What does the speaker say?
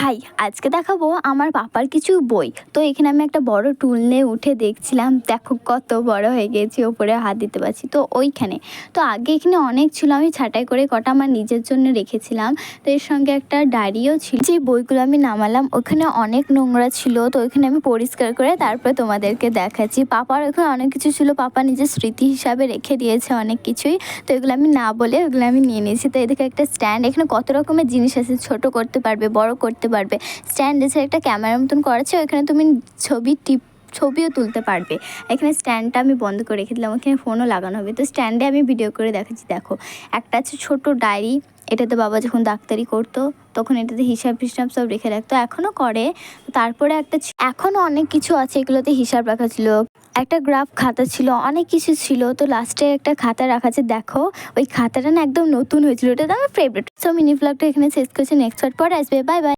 High আজকে দেখাবো আমার পাপার কিছু বই। তো এখানে আমি একটা বড় টুল নিয়ে উঠে দেখছিলাম। দেখো কত বড় হয়ে গেছি, ওপরে হাত দিতে পারছি। তো ওইখানে। তো আগে এখানে অনেক ছিল, আমি ছাঁটাই করে কটা আমার নিজের জন্য রেখেছিলাম। তো এর সঙ্গে একটা ডায়েরিও ছিল। যে বইগুলো আমি নামালাম, ওখানে অনেক নোংরা ছিল। তো ওইখানে আমি পরিষ্কার করে তারপরে তোমাদেরকে দেখাচ্ছি। পাপার ওখানে অনেক কিছু ছিল। পাপা নিজের স্মৃতি হিসাবে রেখে দিয়েছে অনেক কিছুই। তো এগুলো আমি না বলে ওগুলো আমি নিয়ে নিয়েছি। তো এদিকে একটা স্ট্যান্ড। এখানে কত রকমের জিনিস আছে, ছোট করতে পারবে, বড় করতে পারবে। স্ট্যান্ড এছাড়া একটা ক্যামেরার মতন করেছে, ওইখানে তুমি ছবি টিপ, ছবিও তুলতে পারবে। এখানে স্ট্যান্ডটা আমি বন্ধ করে রেখে দিলাম, ওখানে ফোনও লাগানো হবে। তো স্ট্যান্ডে আমি ভিডিও করে দেখাচ্ছি, দেখো। একটা আছে ছোটো ডায়েরি এটাতে বাবা যখন ডাক্তারি করতো, তখন এটাতে হিসাব ফিসাব সব রেখে রাখতো এখনও করে। তারপরে একটা এখনও অনেক কিছু আছে, এগুলোতে হিসাব রাখা ছিল। একটা গ্রাফ খাতা ছিল, অনেক কিছু ছিল। তো লাস্টে একটা খাতা রাখা আছে, দেখো। ওই খাতাটা না একদম নতুন হয়েছিল ওটা তো আমার ফেভারিট সো মিনি ব্লগটা এখানে শেষ করছি নেক্সট পরে আসবে। Bye bye